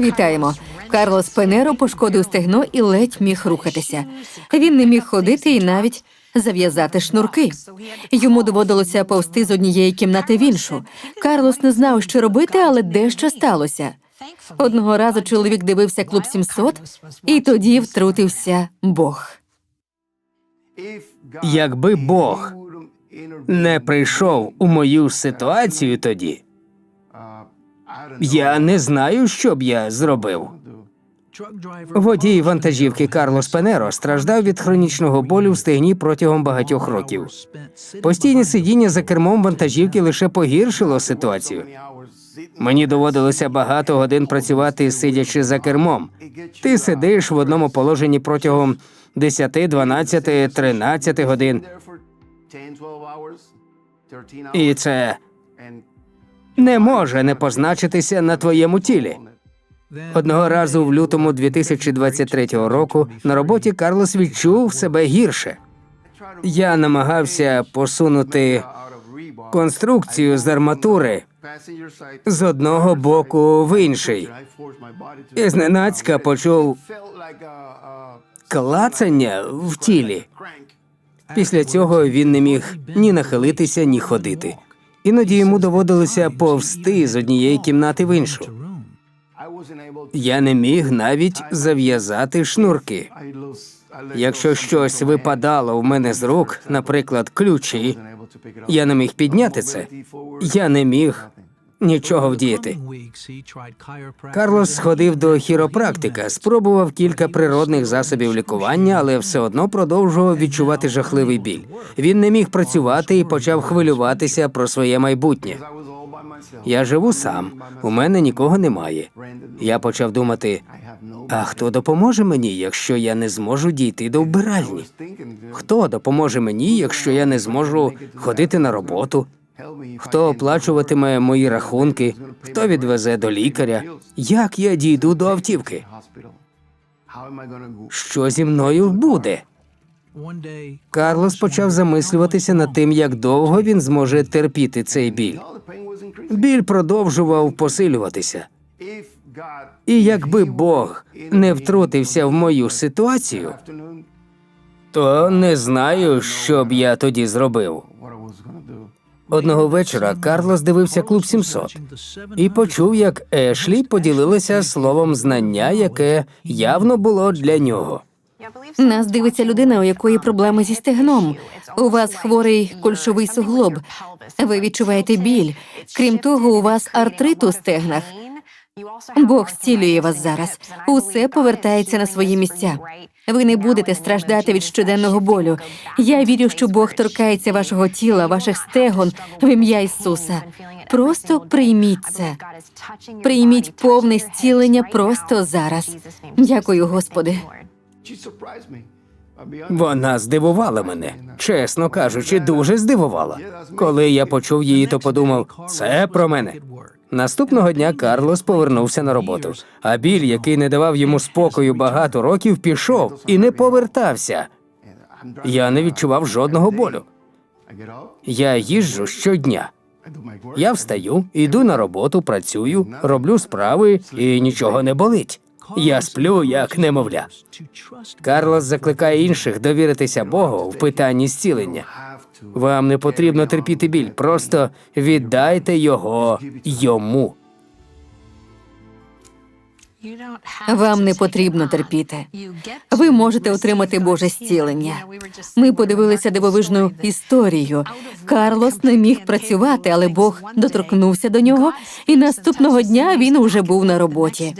Вітаємо. Карлос Пенеро пошкодив стегно і ледь міг рухатися. Він не міг ходити і навіть зав'язати шнурки. Йому доводилося повсти з однієї кімнати в іншу. Карлос не знав, що робити, але дещо сталося. Одного разу чоловік дивився клуб 700, і тоді втрутився Бог. Якби Бог не прийшов у мою ситуацію тоді, я не знаю, що б я зробив. Водій вантажівки Карлос Пенеро страждав від хронічного болю в стегні протягом багатьох років. Постійне сидіння за кермом вантажівки лише погіршило ситуацію. Мені доводилося багато годин працювати, сидячи за кермом. Ти сидиш в одному положенні протягом 10, 12, 13 годин, і це не може не позначитися на твоєму тілі. Одного разу в лютому 2023 року на роботі Карлос відчув себе гірше. Я намагався посунути конструкцію з арматури з одного боку в інший. І зненацька почув клацання в тілі. Після цього він не міг ні нахилитися, ні ходити. Іноді йому доводилося повсти з однієї кімнати в іншу. Я не міг навіть зав'язати шнурки. Якщо щось випадало в мене з рук, наприклад, ключі, я не міг підняти це. Я не міг нічого вдіяти. Карлос сходив до хіропрактика, спробував кілька природних засобів лікування, але все одно продовжував відчувати жахливий біль. Він не міг працювати і почав хвилюватися про своє майбутнє. Я живу сам, у мене нікого немає. Я почав думати: а хто допоможе мені, якщо я не зможу дійти до вбиральні? Хто допоможе мені, якщо я не зможу ходити на роботу? Хто оплачуватиме мої рахунки? Хто відвезе до лікаря? Як я дійду до автівки? Що зі мною буде? Карлос почав замислюватися над тим, як довго він зможе терпіти цей біль. Біль продовжував посилюватися. І якби Бог не втрутився в мою ситуацію, то не знаю, що б я тоді зробив. Одного вечора Карлос дивився клуб 700 і почув, як Ешлі поділилася словом знання, яке явно було для нього. Нас дивиться людина, у якої проблеми зі стегном. У вас хворий кульшовий суглоб. Ви відчуваєте біль. Крім того, у вас артрит у стегнах. Бог зцілює вас зараз. Усе повертається на свої місця. Ви не будете страждати від щоденного болю. Я вірю, що Бог торкається вашого тіла, ваших стегон в ім'я Ісуса. Просто прийміть це. Прийміть повне зцілення просто зараз. Дякую, Господи. Вона здивувала мене, чесно кажучи, дуже здивувала. Коли я почув її, то подумав, це про мене. Наступного дня Карлос повернувся на роботу, а біль, який не давав йому спокою багато років, пішов і не повертався. Я не відчував жодного болю. Я їжджу щодня. Я встаю, іду на роботу, працюю, роблю справи і нічого не болить. Я сплю як немовля. Карлос закликає інших довіритися Богу в питанні зцілення. Вам не потрібно терпіти біль, просто віддайте його йому. Вам не потрібно терпіти. Ви можете отримати Боже зцілення. Ми подивилися дивовижну історію. Карлос не міг працювати, але Бог доторкнувся до нього, і наступного дня він уже був на роботі.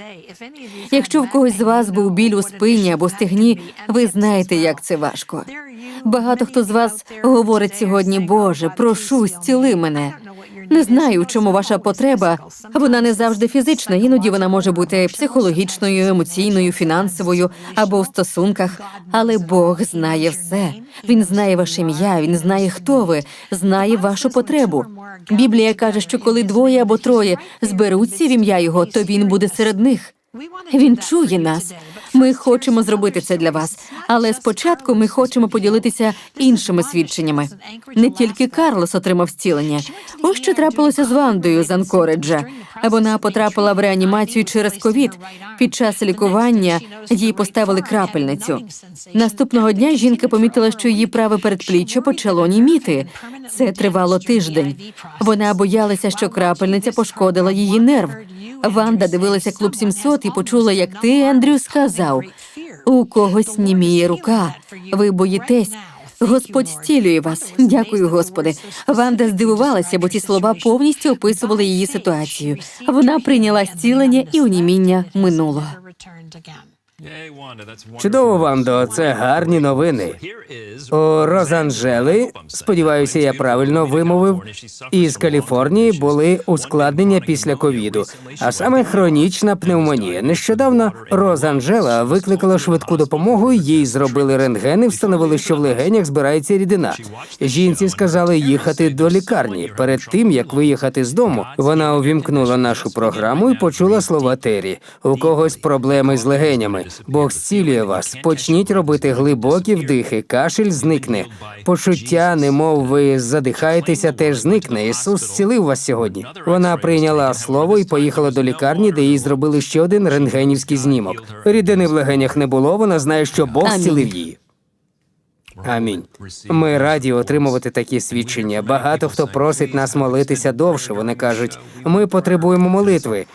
Якщо в когось з вас був біль у спині або стегні, ви знаєте, як це важко. Багато хто з вас говорить сьогодні, Боже, прошу, зціли мене. Не знаю, у чому ваша потреба. Вона не завжди фізична, іноді вона може бути психологічною, емоційною, фінансовою або в стосунках. Але Бог знає все. Він знає ваше ім'я, він знає, хто ви, знає вашу потребу. Біблія каже, що коли двоє або троє зберуться в ім'я його, то він буде серед них. Він чує нас. Ми хочемо зробити це для вас, але спочатку ми хочемо поділитися іншими свідченнями. Не тільки Карлос отримав зцілення. Ось що трапилося з Вандою з Анкориджа. Вона потрапила в реанімацію через ковід. Під час лікування їй поставили крапельницю. Наступного дня жінка помітила, що її праве передпліччя почало німіти. Це тривало тиждень. Вона боялася, що крапельниця пошкодила її нерв. Ванда дивилася клуб 700 і почула, як ти, Ендрю, сказав: у когось німіє рука. Ви боїтесь. Господь стілює вас. Дякую, Господи. Ванда здивувалася, бо ці слова повністю описували її ситуацію. Вона прийняла зцілення і уніміння минуло. Чудово, Вандо, це гарні новини. У Розанжели, сподіваюся, я правильно вимовив, із Каліфорнії були ускладнення після ковіду, а саме хронічна пневмонія. Нещодавно Розанжела викликала швидку допомогу. Їй зробили рентген і встановили, що в легенях збирається рідина. Жінці сказали їхати до лікарні. Перед тим як виїхати з дому, вона увімкнула нашу програму і почула слова Террі. У когось проблеми з легенями. Бог зцілює вас. Почніть робити глибокі вдихи. Кашель зникне. Почуття, немов ви задихаєтеся, теж зникне. Ісус зцілив вас сьогодні. Вона прийняла слово і поїхала до лікарні, де їй зробили ще один рентгенівський знімок. Рідини в легенях не було. Вона знає, що Бог зцілив її. Амінь. Ми раді отримувати такі свідчення. Багато хто просить нас молитися довше. Вони кажуть, ми потребуємо молитви.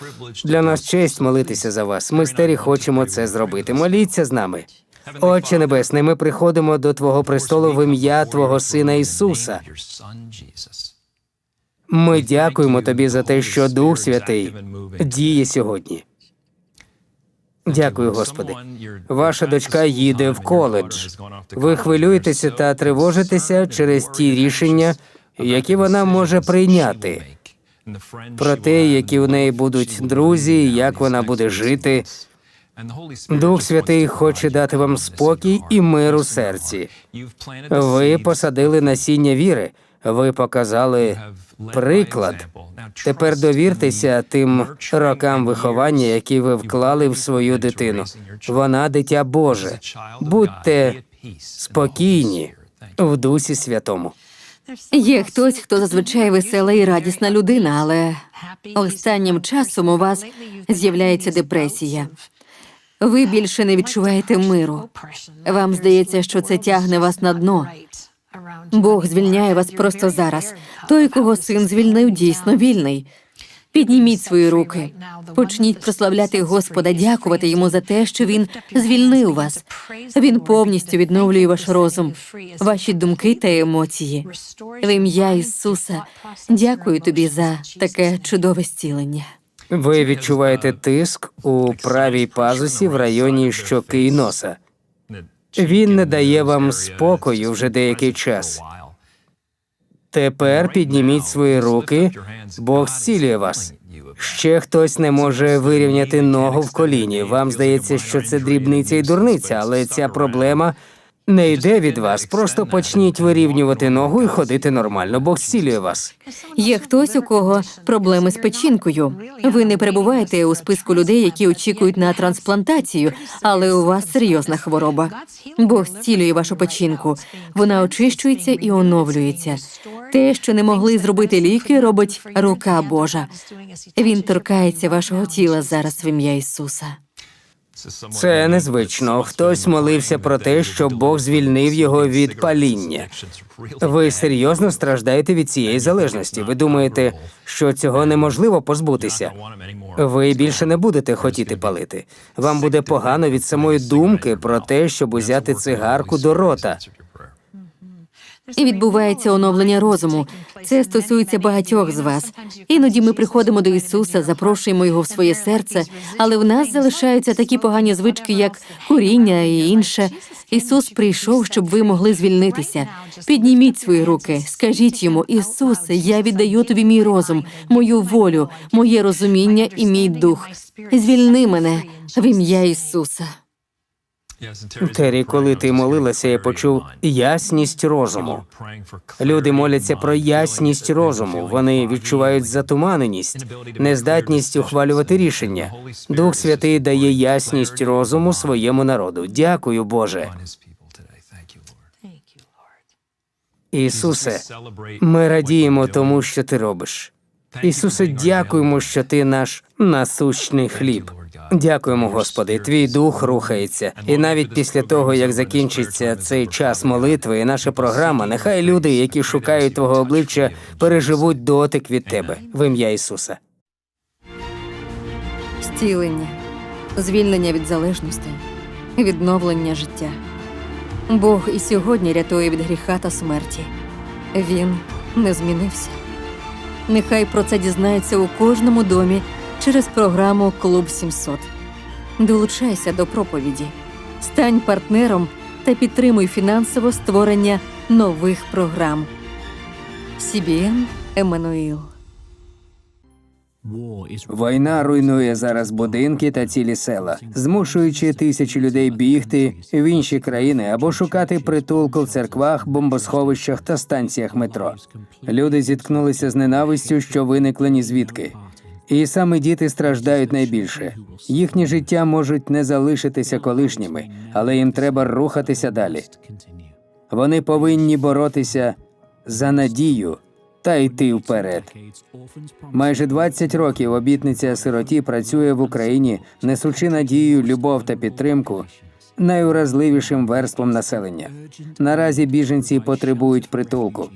Для нас честь молитися за вас. Ми стері хочемо це зробити. Моліться з нами. Отче Небесний, ми приходимо до Твого престолу в ім'я Твого Сина Ісуса. Ми дякуємо Тобі за те, що Дух Святий діє сьогодні. Дякую, Господи. Ваша дочка їде в коледж. Ви хвилюєтеся та тривожитеся через ті рішення, які вона може прийняти, про те, які у неї будуть друзі, як вона буде жити. Дух Святий хоче дати вам спокій і мир у серці. Ви посадили насіння віри. Ви показали приклад. Тепер довіртеся тим рокам виховання, які ви вклали в свою дитину. Вона дитя Боже. Будьте спокійні в Дусі Святому. Є хтось, хто зазвичай весела і радісна людина, але останнім часом у вас з'являється депресія. Ви більше не відчуваєте миру. Вам здається, що це тягне вас на дно. Бог звільняє вас просто зараз. Той, кого син звільнив, дійсно вільний. Підніміть свої руки, почніть прославляти Господа, дякувати йому за те, що він звільнив вас. Він повністю відновлює ваш розум, ваші думки та емоції. В ім'я Ісуса дякую тобі за таке чудове зцілення. Ви відчуваєте тиск у правій пазусі в районі щоки і носа. Він не дає вам спокою вже деякий час. Тепер підніміть свої руки, Бог зцілює вас. Ще хтось не може вирівняти ногу в коліні. Вам здається, що це дрібниця і дурниця, але ця проблема не йде від вас. Просто почніть вирівнювати ногу і ходити нормально. Бог зцілює вас. Є хтось, у кого проблеми з печінкою. Ви не перебуваєте у списку людей, які очікують на трансплантацію, але у вас серйозна хвороба. Бог зцілює вашу печінку. Вона очищується і оновлюється. Те, що не могли зробити ліки, робить рука Божа. Він торкається вашого тіла зараз в ім'я Ісуса. Це незвично. Хтось молився про те, щоб Бог звільнив його від паління. Ви серйозно страждаєте від цієї залежності. Ви думаєте, що цього неможливо позбутися? Ви більше не будете хотіти палити. Вам буде погано від самої думки про те, щоб узяти цигарку до рота. І відбувається оновлення розуму. Це стосується багатьох з вас. Іноді ми приходимо до Ісуса, запрошуємо його в своє серце, але в нас залишаються такі погані звички, як куріння і інше. Ісус прийшов, щоб ви могли звільнитися. Підніміть свої руки, скажіть йому, Ісусе, я віддаю тобі мій розум, мою волю, моє розуміння і мій дух. Звільни мене в ім'я Ісуса. Террі, коли ти молилася, я почув ясність розуму. Люди моляться про ясність розуму. Вони відчувають затуманеність, нездатність ухвалювати рішення. Дух Святий дає ясність розуму своєму народу. Дякую, Боже. Ісусе, ми радіємо тому, що ти робиш. Ісусе, дякуємо, що ти наш насущний хліб. Дякуємо, Господи, твій дух рухається. І навіть після того, як закінчиться цей час молитви і наша програма, нехай люди, які шукають Твого обличчя, переживуть дотик від Тебе в ім'я Ісуса. Зцілення, звільнення від залежності, відновлення життя. Бог і сьогодні рятує від гріха та смерті. Він не змінився. Нехай про це дізнається у кожному домі через програму Клуб 700. Долучайся до проповіді, стань партнером та підтримуй фінансово створення нових програм. CBN Еммануїл. Війна руйнує зараз будинки та цілі села, змушуючи тисячі людей бігти в інші країни або шукати притулку в церквах, бомбосховищах та станціях метро. Люди зіткнулися з ненавистю, що виникла ні звідки. І саме діти страждають найбільше. Їхні життя можуть не залишитися колишніми, але їм треба рухатися далі. Вони повинні боротися за надію та йти вперед. Майже 20 років обітниця сироті працює в Україні, несучи надію, любов та підтримку найуразливішим верствам населення. Наразі біженці потребують притулку.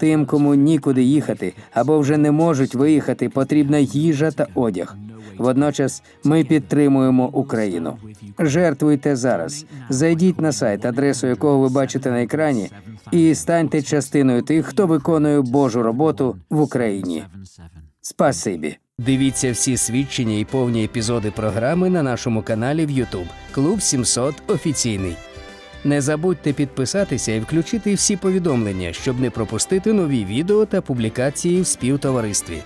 Тим, кому нікуди їхати або вже не можуть виїхати, потрібна їжа та одяг. Водночас ми підтримуємо Україну. Жертвуйте зараз. Зайдіть на сайт, адресу якого ви бачите на екрані, і станьте частиною тих, хто виконує Божу роботу в Україні. Спасибі. Дивіться всі свідчення і повні епізоди програми на нашому каналі в YouTube. Клуб 700 офіційний. Не забудьте підписатися і включити всі повідомлення, щоб не пропустити нові відео та публікації в співтоваристві.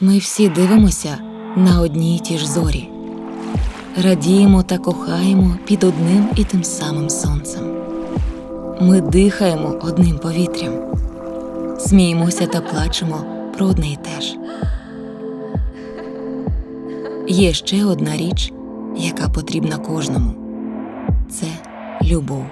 Ми всі дивимося на одні й ті ж зорі, радіємо та кохаємо під одним і тим самим сонцем. Ми дихаємо одним повітрям, сміємося та плачемо про одне й те ж. Є ще одна річ, яка потрібна кожному це любов.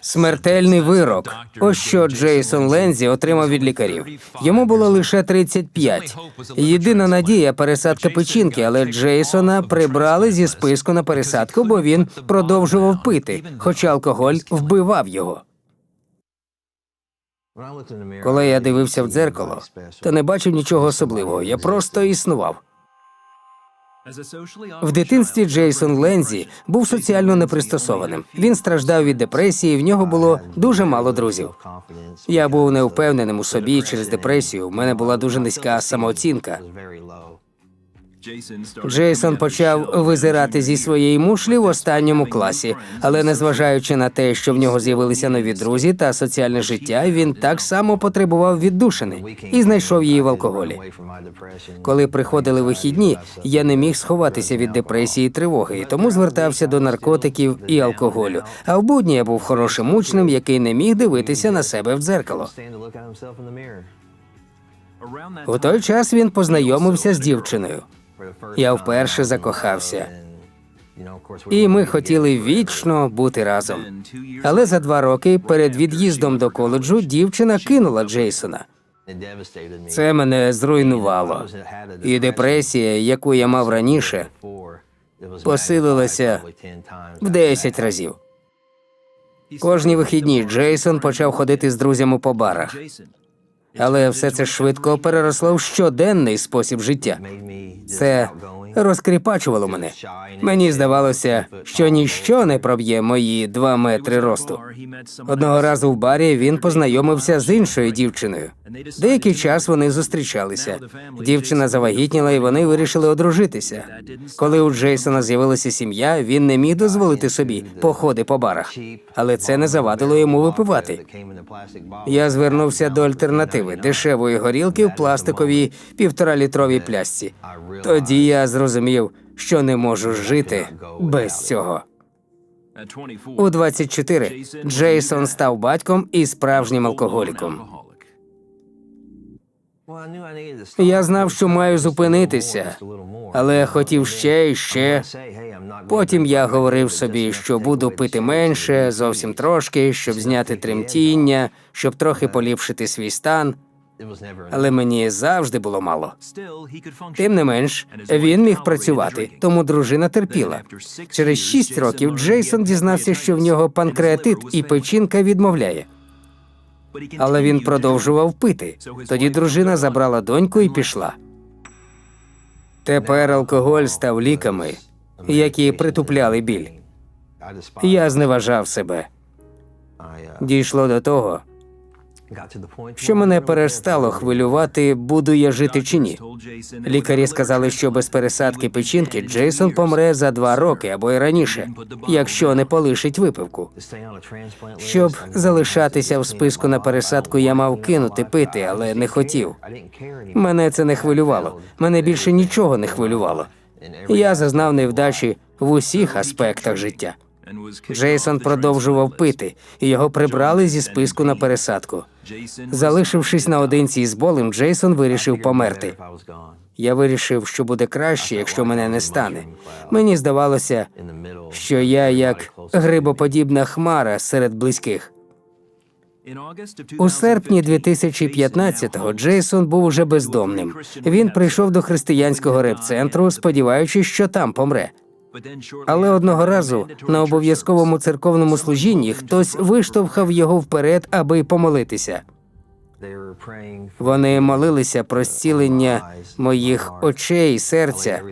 Смертельний вирок. Ось що Джейсон Лензі отримав від лікарів. Йому було лише 35. Єдина надія пересадка печінки, але Джейсона прибрали зі списку на пересадку, бо він продовжував пити, хоча алкоголь вбивав його. Коли я дивився в дзеркало, то не бачив нічого особливого. Я просто існував. В дитинстві Джейсон Лензі був соціально непристосованим. Він страждав від депресії, в нього було дуже мало друзів. Я був неупевненим у собі через депресію. У мене була дуже низька самооцінка. Джейсон почав визирати зі своєї мушлі в останньому класі, але незважаючи на те, що в нього з'явилися нові друзі та соціальне життя, він так само потребував віддушини і знайшов її в алкоголі. Коли приходили вихідні, я не міг сховатися від депресії і тривоги, і тому звертався до наркотиків і алкоголю. А в будні я був хорошим учнем, який не міг дивитися на себе в дзеркало. У той час він познайомився з дівчиною. Я вперше закохався. І ми хотіли вічно бути разом. Але за два роки перед від'їздом до коледжу дівчина кинула Джейсона. Це мене зруйнувало. І депресія, яку я мав раніше, посилилася в 10 разів. Кожні вихідні Джейсон почав ходити з друзями по барах. Але все це швидко переросло в щоденний спосіб життя. Це розкріпачувало мене. Мені здавалося, що ніщо не проб'є мої два метри росту. Одного разу в барі він познайомився з іншою дівчиною. Деякий час вони зустрічалися. Дівчина завагітніла, і вони вирішили одружитися. Коли у Джейсона з'явилася сім'я, він не міг дозволити собі походи по барах, але це не завадило йому випивати. Я звернувся до альтернативи дешевої горілки в пластиковій півторалітровій плясці. Тоді я зрозумів, що не можу жити без цього. У 24 Джейсон став батьком і справжнім алкоголіком. Я знав, що маю зупинитися, але хотів ще і ще. Потім я говорив собі, що буду пити менше, зовсім трошки, щоб зняти тремтіння, щоб трохи поліпшити свій стан. Але мені завжди було мало. Тим не менш, він міг працювати, тому дружина терпіла. Через шість років Джейсон дізнався, що в нього панкреатит і печінка відмовляє. Але він продовжував пити. Тоді дружина забрала доньку і пішла. Тепер алкоголь став ліками, які притупляли біль. Я зневажав себе. Дійшло до того, що мене перестало хвилювати, буду я жити чи ні. Лікарі сказали, що без пересадки печінки Джейсон помре за два роки або й раніше, якщо не полишить випивку. Щоб залишатися в списку на пересадку, я мав кинути пити, але не хотів. Мене це не хвилювало. Мене більше нічого не хвилювало. Я зазнав невдачі в усіх аспектах життя. Джейсон продовжував пити, і його прибрали зі списку на пересадку. Залишившись наодинці із болем, Джейсон вирішив померти. Я вирішив, що буде краще, якщо мене не стане. Мені здавалося, що я як грибоподібна хмара серед близьких. У серпні 2015-го Джейсон був уже бездомним. Він прийшов до християнського реп-центру, сподіваючись, що там помре. Але одного разу на обов'язковому церковному служінні хтось виштовхав його вперед, аби помолитися. Вони молилися про зцілення моїх очей серця.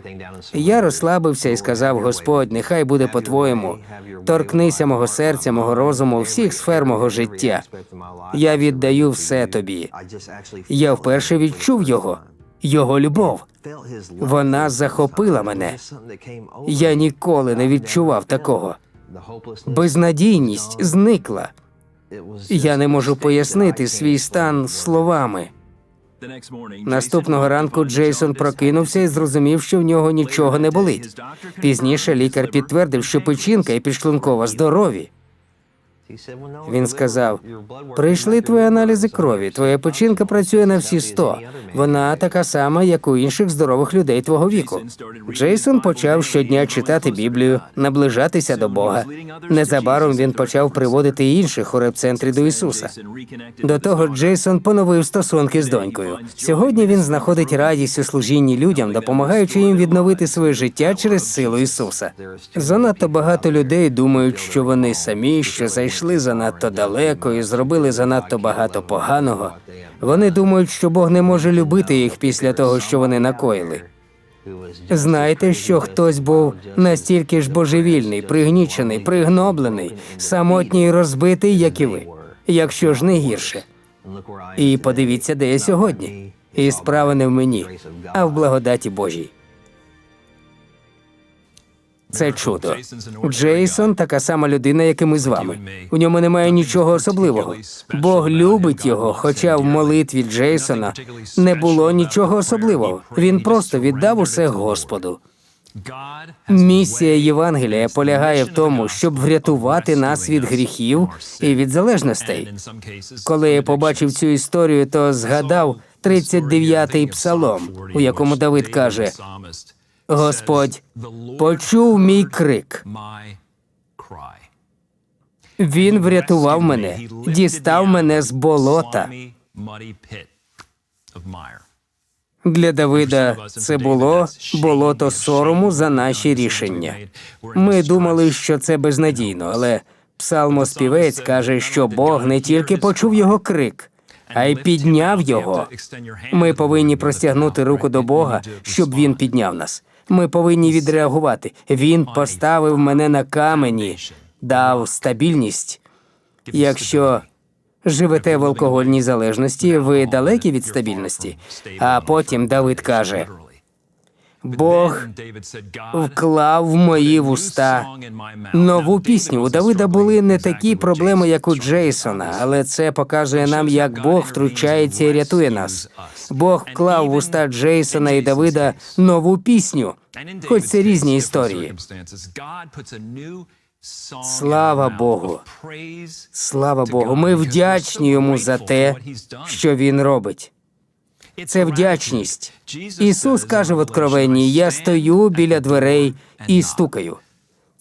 Я розслабився і сказав: Господь, нехай буде по-твоєму. Торкнися мого серця, мого розуму, всіх сфер мого життя. Я віддаю все тобі. Я вперше відчув його, його любов. Вона захопила мене. Я ніколи не відчував такого. Безнадійність зникла. Я не можу пояснити свій стан словами. Наступного ранку Джейсон прокинувся і зрозумів, що в нього нічого не болить. Пізніше лікар підтвердив, що печінка і підшлункова здорові. Він сказав: прийшли твої аналізи крові. Твоя печінка працює на всі 100. Вона така сама, як у інших здорових людей твого віку. Джейсон почав щодня читати Біблію, наближатися до Бога. Незабаром він почав приводити інших у реп-центрі до Ісуса. До того Джейсон поновив стосунки з донькою. Сьогодні він знаходить радість у служінні людям, допомагаючи їм відновити своє життя через силу Ісуса. Занадто багато людей думають, що вони самі, що зайшли занадто далеко і зробили занадто багато поганого. Вони думають, що Бог не може любити їх після того, що вони накоїли. Знайте, що хтось був настільки ж божевільний, пригнічений, пригноблений, самотній і розбитий, як і ви, якщо ж не гірше. І подивіться, де я сьогодні. І справа не в мені, а в благодаті Божій. Це чудо. Джейсон така сама людина, як і ми з вами. У ньому немає нічого особливого. Бог любить його, хоча в молитві Джейсона не було нічого особливого. Він просто віддав усе Господу. Місія Євангелія полягає в тому, щоб врятувати нас від гріхів і від залежностей. Коли я побачив цю історію, то згадав 39-й псалом, у якому Давид каже: Господь почув мій крик. Він врятував мене, дістав мене з болота. Для Давида це було болото сорому за наші рішення. Ми думали, що це безнадійно, але псалмоспівець каже, що Бог не тільки почув його крик, а й підняв його. Ми повинні простягнути руку до Бога, щоб він підняв нас. Ми повинні відреагувати. Він поставив мене на камені, дав стабільність. Якщо живете в алкогольній залежності, ви далекі від стабільності. А потім Давид каже: Бог вклав в мої вуста нову пісню. У Давида були не такі проблеми, як у Джейсона, але це показує нам, як Бог втручається і рятує нас. Бог вклав в уста Джейсона і Давида нову пісню, хоч це різні історії. Слава Богу. Слава Богу, ми вдячні йому за те, що він робить. Це вдячність. Ісус каже в Откровенні: Я стою біля дверей і стукаю.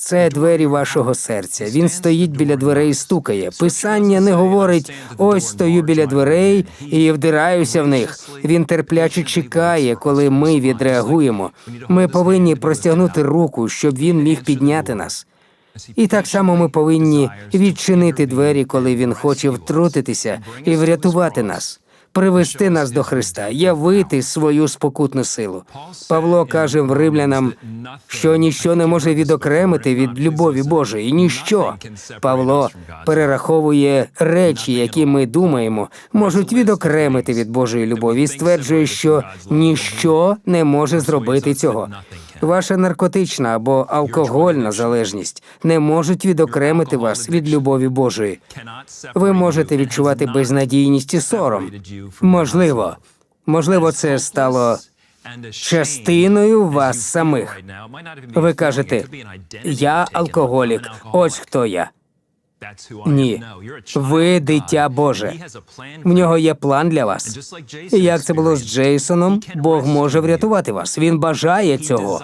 Це двері вашого серця. Він стоїть біля дверей і стукає. Писання не говорить: ось стою біля дверей і вдираюся в них. Він терпляче чекає, коли ми відреагуємо. Ми повинні простягнути руку, щоб він міг підняти нас. І так само ми повинні відчинити двері, коли він хоче втрутитися і врятувати нас, привести нас до Христа, явити свою спокутну силу. Павло каже в римлянам, що ніщо не може відокремити від любові Божої. Ніщо. Павло перераховує речі, які ми думаємо, можуть відокремити від Божої любові, і стверджує, що ніщо не може зробити цього. Ваша наркотична або алкогольна залежність не можуть відокремити вас від любові Божої. Ви можете відчувати безнадійність і сором. Можливо, можливо, це стало частиною вас самих. Ви кажете, я алкоголік. Ось хто я. Ні, ви дитя Боже. В нього є план для вас. І як це було з Джейсоном, Бог може врятувати вас. Він бажає цього.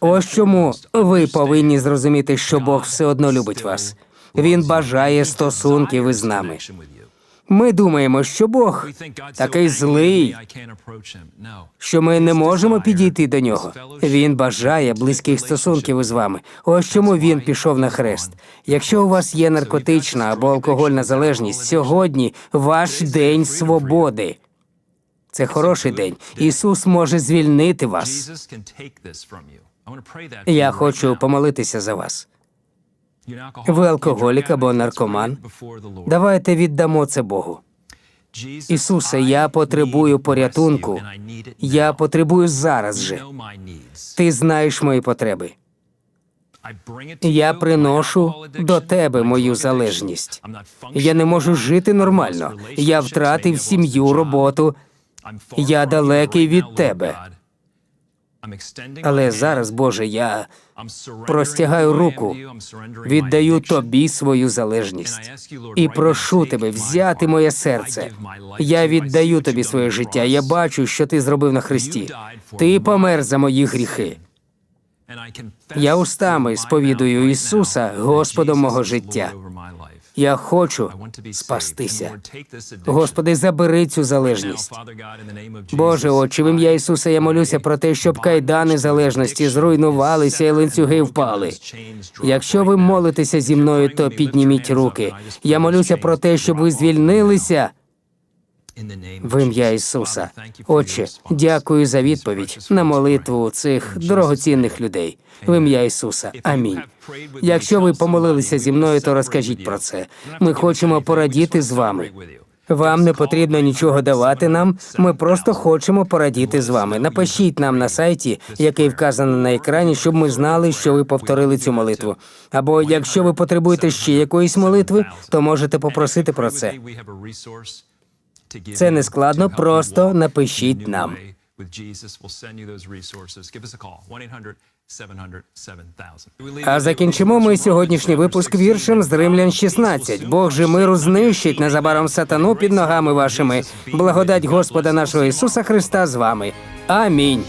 Ось чому ви повинні зрозуміти, що Бог все одно любить вас. Він бажає стосунків із нами. Ми думаємо, що Бог такий злий, що ми не можемо підійти до нього. Він бажає близьких стосунків із вами. Ось чому він пішов на хрест. Якщо у вас є наркотична або алкогольна залежність, сьогодні ваш день свободи. Це хороший день. Ісус може звільнити вас. Я хочу помолитися за вас. Ви алкоголік або наркоман? Давайте віддамо це Богу. Ісусе, я потребую порятунку. Я потребую зараз же. Ти знаєш мої потреби. Я приношу до тебе мою залежність. Я не можу жити нормально. Я втратив сім'ю, роботу. Я далекий від тебе. Але зараз, Боже, я простягаю руку, віддаю тобі свою залежність і прошу тебе взяти моє серце. Я віддаю тобі своє життя. Я бачу, що ти зробив на Христі. Ти помер за мої гріхи. Я устами сповідую Ісуса Господом мого життя. Я хочу спастися. Господи, забери цю залежність. Боже, Отче, в ім'я Ісуса, я молюся про те, щоб кайдани залежності зруйнувалися і ланцюги впали. Якщо ви молитеся зі мною, то підніміть руки. Я молюся про те, щоб ви звільнилися в ім'я Ісуса. Отче, дякую за відповідь на молитву цих дорогоцінних людей. В ім'я Ісуса. Амінь. Якщо ви помолилися зі мною, то розкажіть про це. Ми хочемо порадіти з вами. Вам не потрібно нічого давати нам. Ми просто хочемо порадіти з вами. Напишіть нам на сайті, який вказано на екрані, щоб ми знали, що ви повторили цю молитву. Або якщо ви потребуєте ще якоїсь молитви, то можете попросити про це. Це не складно, просто напишіть нам. А закінчимо ми сьогоднішній випуск віршем з Римлян 16. Бог же миру знищить незабаром сатану під ногами вашими. Благодать Господа нашого Ісуса Христа з вами. Амінь.